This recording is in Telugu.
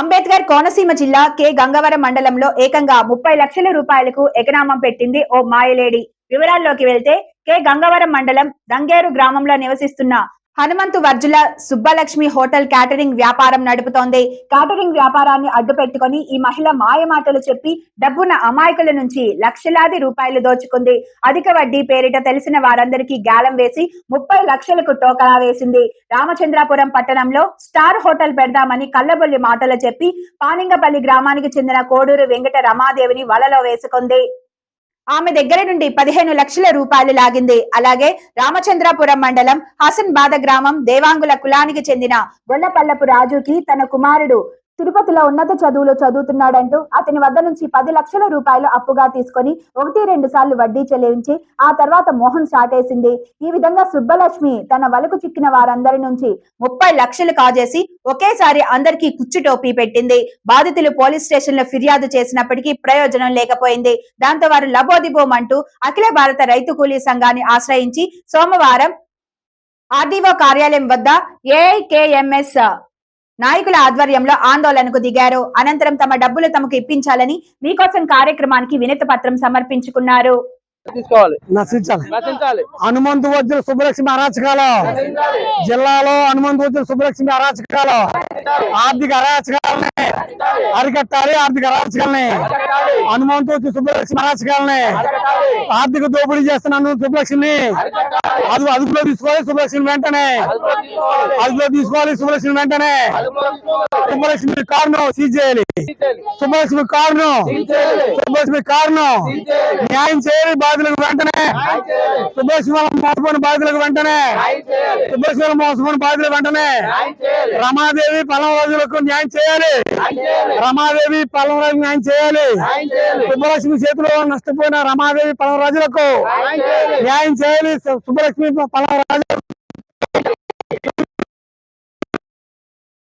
అంబేద్కర్ కోనసీమ జిల్లా కె. గంగవరం మండలంలో ఏకంగా ముప్పై లక్షల రూపాయలకు ఎకనామం పెట్టింది ఓ మాయలేడి. వివరాల్లోకి వెళ్తే కె. గంగవరం మండలం దంగేరు గ్రామంలో నివసిస్తున్న హనుమంతు వర్జుల సుబ్బలక్ష్మి హోటల్ క్యాటరింగ్ వ్యాపారం నడుపుతోంది. క్యాటరింగ్ వ్యాపారాన్ని అడ్డు పెట్టుకొని ఈ మహిళ మాయమాటలు చెప్పి డబ్బున అమాయకుల నుంచి లక్షలాది రూపాయలు దోచుకుంది. అధిక వడ్డీ పేరిట తెలిసిన వారందరికీ గాలం వేసి ముప్పై లక్షలకు టోకరా వేసింది. రామచంద్రాపురం పట్టణంలో స్టార్ హోటల్ పెడదామని కళ్ళబొల్లి మాటలు చెప్పి పానింగపల్లి గ్రామానికి చెందిన కోడూరు వెంకట రమాదేవిని వలలో వేసుకుంది. ఆమె దగ్గర నుండి పదిహేను లక్షల రూపాయలు లాగింది. అలాగే రామచంద్రపురం మండలం హసన్బాద గ్రామం దేవాంగుల కులానికి చెందిన గొల్లపల్లపు రాజుకి తన కుమారుడు తిరుపతిలో ఉన్నత చదువులు చదువుతున్నాడంటూ అతని వద్ద నుంచి పది లక్షల రూపాయలు అప్పుగా తీసుకొని ఒకటి రెండు సార్లు వడ్డీ చెల్లించి ఆ తర్వాత మోహన్ చాటేసింది ఈ విధంగా సుబ్బలక్ష్మి తన వలకు చిక్కిన వారందరి నుంచి ముప్పై లక్షలు కాజేసి ఒకేసారి అందరికీ కుచ్చు టోపీ పెట్టింది. బాధితులు పోలీస్ స్టేషన్లో ఫిర్యాదు చేసినప్పటికీ ప్రయోజనం లేకపోయింది. దాంతో వారు లబోదిబోమంటూ అఖిల భారత రైతు కూలీ సంఘాన్ని ఆశ్రయించి సోమవారం ఆర్డీఓ కార్యాలయం వద్ద ఏఐకేఎంఎస్ నాయకుల ఆధ్వర్యంలో ఆందోళనకు దిగారు. అనంతరం తమ డబ్బులు తమకు ఇప్పించాలని మీకోసం కార్యక్రమానికి వినతి పత్రం సమర్పించుకున్నారు. హనుమంతు వచ్చిన సుబ్బలక్ష్మి అరాచకాలు. జిల్లాలో హనుమంతు వచ్చిన సుబ్బలక్ష్మి అరాచకాలు. ఆర్థిక అరాచకాలని అరికట్టాలి. ఆర్థిక అరాచకాలని హనుమంతు సుబ్బలక్ష్మి అరాచకాలని ఆర్థిక దోపిడీ చేస్తున్న సుబ్బలక్ష్మిని. అది అదుపులో తీసుకోవాలి సుబ్బలక్ష్మి వెంటనే. అదుపులో తీసుకోవాలి. సుబ్బలక్ష్మి వెంటనే. సుబ్బలక్ష్మి కారును సీజ్ చేయాలి. సుబ్బలక్ష్మి కారును. సుబ్బలక్ష్మి కారును. న్యాయం చేయాలి బాధ్యులకు వెంటనే. సుబ్బలక్ష్మి వల్ల మోసపోయిన బాధ్యులకు వెంటనే. సుబ్బలక్ష్మి వల్ల మోసపోయిన బాధ్యులకు వెంటనే. రమాదేవి పలం రోజులకు న్యాయం చేయాలి. రమాదేవి పలం రోజు న్యాయం చేయాలి. సుబ్బలక్ష్మి చేతిలో నష్టపోయిన రమాదేవి పలం రాజులకు న్యాయం చేయాలి. సుబ్బలక్ష్మి పలం రాజులకు